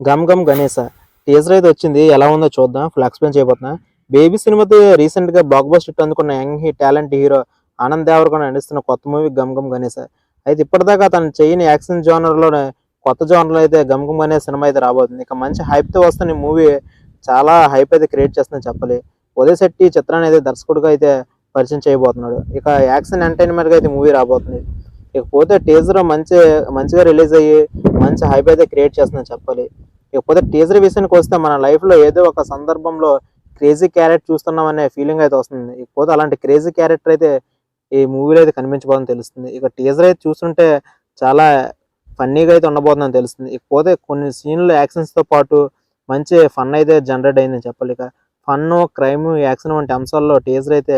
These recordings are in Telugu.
Gum gum Ganesha. టీజర్ అయితే వచ్చింది. ఎలా ఉందో చూద్దాం. Full explain చేయబోతున్నా. బేబీ సినిమాతో రీసెంట్గా బ్లాక్ బస్టర్ హిట్ అందుకున్న young he talent hero Anand Deverakonda నటిస్తున్న కొత్త మూవీ గమ్ గమ్ గణేశ. అయితే ఇప్పటిదాకా తను చేయని యాక్షన్ జోనర్లోనే కొత్త జోనర్లో అయితే గమ్ గమ్ అనే సినిమా అయితే రాబోతుంది. ఇక మంచి హైప్తో వస్తున్న మూవీ చాలా హైప్ అయితే క్రియేట్ చేస్తుందని చెప్పాలి. ఉదయ్ శెట్టి చిత్రాన్ని అయితే దర్శకుడిగా అయితే పరిచయం చేయబోతున్నాడు. ఇక యాక్షన్ ఎంటర్టైన్మెంట్గా అయితే మూవీ రాబోతుంది. ఇకపోతే టీజర్ మంచి మంచిగా రిలీజ్ అయ్యి మంచి హైప్ అయితే క్రియేట్ చేస్తుందని చెప్పాలి. ఇకపోతే టీజర్ విషయానికి వస్తే మన లైఫ్లో ఏదో ఒక సందర్భంలో క్రేజీ క్యారెక్టర్ చూస్తున్నాం అనే ఫీలింగ్ అయితే వస్తుంది. ఇకపోతే అలాంటి క్రేజీ క్యారెక్టర్ అయితే ఈ మూవీలో అయితే కనిపించబోదని తెలుస్తుంది. ఇక టీజర్ అయితే చూస్తుంటే చాలా ఫన్నీగా అయితే ఉండబోతుందని తెలుస్తుంది. ఇకపోతే కొన్ని సీన్లు యాక్షన్స్తో పాటు మంచి ఫన్ అయితే జనరేట్ అయిందని చెప్పాలి. ఇక ఫన్ క్రైమ్ యాక్షన్ వంటి అంశాల్లో టీజర్ అయితే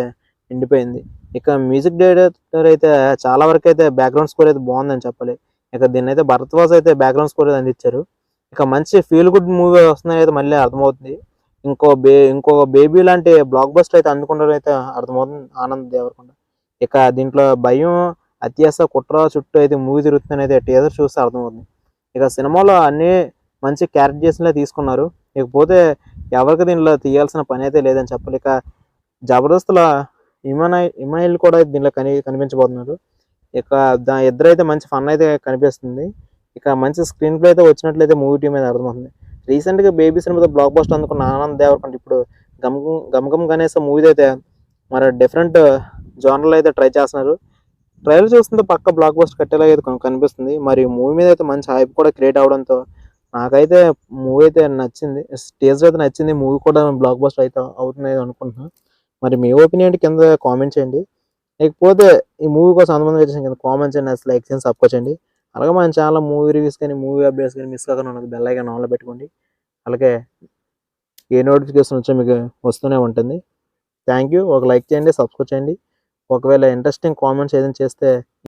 నిండిపోయింది. ఇక మ్యూజిక్ డైరెక్టర్ అయితే చాలా వరకు అయితే బ్యాక్గ్రౌండ్ స్కోర్ అయితే బాగుందని చెప్పాలి. ఇక దీన్ని అయితే భరద్వాజ్ అయితే బ్యాక్గ్రౌండ్ స్కోర్ అయితే అందించారు. ఇక మంచి ఫీల్ గుడ్ మూవీ వస్తుందని అయితే మళ్ళీ అర్థమవుతుంది. ఇంకో బే ఇంకో బేబీ లాంటి బ్లాక్ బస్టర్ అయితే అందుకుంటారు అయితే అర్థమవుతుంది ఆనంద్ దేవరకొండ. ఇక దీంట్లో భయం అత్యాస కుట్ర చుట్టూ అయితే మూవీ తిరుగుతుందని అయితే టీజర్ చూస్తే అర్థమవుతుంది. ఇక సినిమాలో అన్ని మంచి క్యారెక్టర్స్లే తీసుకున్నారు. ఇకపోతే ఎవరికి దీనిలో తీయాల్సిన పని అయితే లేదని చెప్పాలి. ఇక జబర్దస్త్లో ఇమానా ఇమాయిల్ కూడా దీనిలో కని కనిపించబోతున్నారు. ఇక దా ఇద్దరు అయితే మంచి ఫన్ అయితే కనిపిస్తుంది. ఇక మంచి స్క్రీన్ ప్లే అయితే వచ్చినట్లయితే మూవీ టీం అయితే అర్థమవుతుంది. రీసెంట్గా బేబీ సినిమాతో బ్లాక్ బస్టర్ అందుకున్న ఆనంద్ దేవరకొండ ఇప్పుడు గమ్ గమగం గణేశ మూవీ అయితే మరి డిఫరెంట్ జోనర్లో అయితే ట్రై చేస్తున్నారు. ట్రైలర్ చూస్తుంటే పక్క బ్లాక్ బస్టర్ కట్టేలాగా అయితే కనిపిస్తుంది. మరి మూవీ మీద అయితే మంచి హైప్ కూడా క్రియేట్ అవడంతో నాకైతే మూవీ అయితే నచ్చింది. స్టేజ్ అయితే నచ్చింది. మూవీ కూడా బ్లాక్ బస్టర్ అయితే అవుతుంది అనుకుంటున్నాను మరి మీ ఒపీనియన్ కింద కామెంట్ చేయండి. లేకపోతే ఈ మూవీ కోసం అంతమంది వచ్చేసి కింద కామెంట్ చేయండి అసలు లైక్ చేయండి సబ్స్క్రైబ్ చేయండి. అలాగే మన ఛానల్ మూవీ రివ్యూస్ కానీ మూవీ అప్డేట్స్ కానీ మిస్ కాకుండా మనకు బెల్ ఐకాన్ ఆన్లో పెట్టుకోండి. అలాగే ఏ నోటిఫికేషన్ వచ్చో మీకు వస్తూనే ఉంటుంది. థ్యాంక్ యూ ఒక లైక్ చేయండి సబ్స్క్రైబ్ చేయండి. ఒకవేళ ఇంట్రెస్టింగ్ కామెంట్స్ ఏదైనా చేస్తే